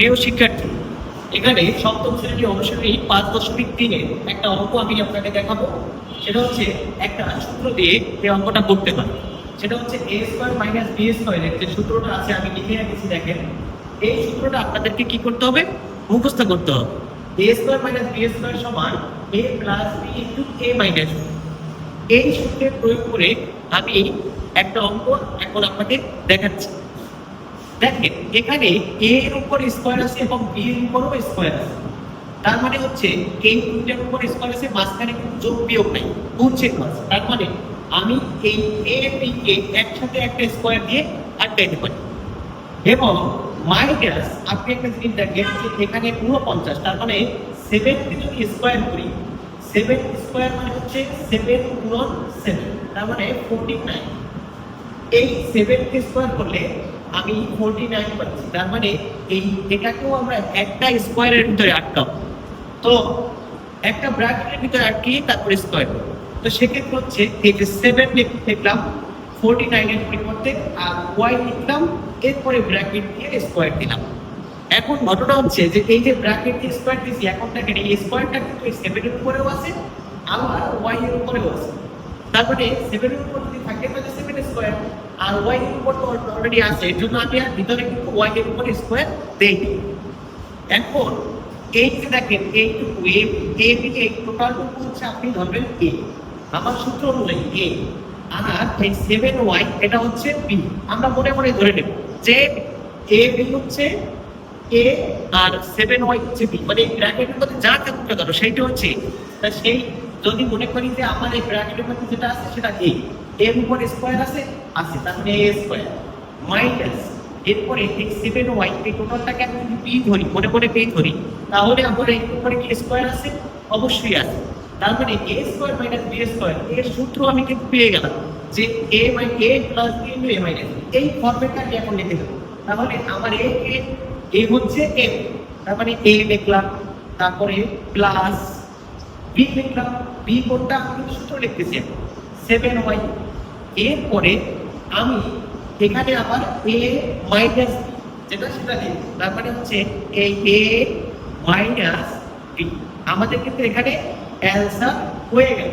প্রিয় শিক্ষার্থী, এখানে সপ্তম শ্রেণি অনুসারী পাঁচ দশমিক তিনে একটা অঙ্ক আমি আপনাকে দেখাবো। সেটা হচ্ছে একটা সূত্র দিয়ে এই অঙ্কটা করতে হয় সেটা হচ্ছে এ স্কোয়ার মাইনাস বি স্কোয়ারের যে সূত্রটা আছে, আমি লিখে রেখেছি, দেখেন। এই সূত্রটা আপনাদেরকে কি করতে হবে? মুখস্থ করতে হবে। A square minus B square সমান A plus B into A minus এই সূত্রের প্রয়োগ করে আমি একটা অঙ্ক এখন আপনাকে দেখাচ্ছি। দেখেন, এখানে এ এর উপর স্কোয়ার আছে এবং বি এর উপরও স্কোয়ার আছে। তার মানে হচ্ছে এই দুইটার উপর স্কোয়ার আছে, মাঝখানে কিন্তু যোগ বিয়োগ নাই গুণছেদ আছে তার মানে আমি এই এ বি কে একসাথে একটা স্কোয়ার দিয়ে আটকাইতে পারি। এবং মাইনাস আপনি একটা জিনিস দেখেন যে এখানে উনপঞ্চাশ তার মানে সেভেন যদি স্কোয়ার করি সেভেন স্কোয়ার মানে হচ্ছে সেভেন গুণন সেভেন তার মানে ফোরটি নাইন এই সেভেন স্কোয়ার করলে আমি ফোরটি নাইন পাচ্ছি তার মানে এই এটাকেও আমরা একটা স্কোয়ারের ভিতরে আটকাবো তো একটা ব্র্যাকেটের ভিতরে আটকিয়ে তারপরে স্কোয়ার তো সেক্ষেত্রে হচ্ছে এই যে সেভেন লিখলাম ফোরটি নাইনের পরিবর্তে আর ওয়াই লিখলাম, এরপরে ব্র্যাকেট দিয়ে স্কোয়ার দিলাম। এখন ঘটনা হচ্ছে যে এই যে ব্র্যাকেট দিয়ে স্কোয়ার দিয়েছি, এখন দেখেন এই স্কোয়ারটা কিন্তু এই সেভেনের উপরেও আছে, আবার ওয়াই এর উপরেও আছে। তারপরে সেভেনের উপর যদি থাকে, তাহলে সেভেন স্কোয়ার আর ওয়াই এর অলরেডি আছে এর জন্য আমি আর ভিতরে কিন্তু ওয়াই এর উপর স্কোয়ার দেই এখন, এই যে দেখেন এইটুকু এ এ থেকে টোটালটুকু হচ্ছে আপনি ধরবেন এ আমার সূত্র অনুযায়ী এ আর এই সেভেন ওয়াই এটা হচ্ছে বি আমরা মনে মনে ধরে নেব যে এ বি হচ্ছে এ আর সেভেন ওয়াই হচ্ছে বি মানে এই ব্র্যাকেটের মধ্যে যা থাকুক না সেইটা হচ্ছে তা সেই, যদি মনে করি যে আমার এই ব্র্যাকেটের মধ্যে যেটা আছে সেটা এ এর উপর স্কোয়ার আছে আছে তার মানে এ স্কোয়ার মাইনাস এরপরে এই সেভেন ওয়াই এই টোটালটাকে আমি যদি পি ধরি, মনে মনে পি ধরি, তাহলে আমার এই উপরে কি স্কোয়ার আছে? অবশ্যই আছে। তার মানে A square minus B square এর সূত্র আমি কিন্তু পেয়ে গেলাম যে A my A plus B into A minus এই ফর্মেটটা আমি এখন লিখে দেবো। তাহলে আমার এ এ এ হচ্ছে এ তার মানে এ লিখলাম, তারপরে প্লাস বি লিখলাম বি কোনটা আমি সূত্র লিখতেছি সেভেন ওয়াই এরপরে আমি এখানে আমার এ মাইনাস যেটা সেটা দিই। তার মানে হচ্ছে এই এ মাইনাস বি আমাদের কিন্তু এখানে অ্যান্সার হয়ে গেল।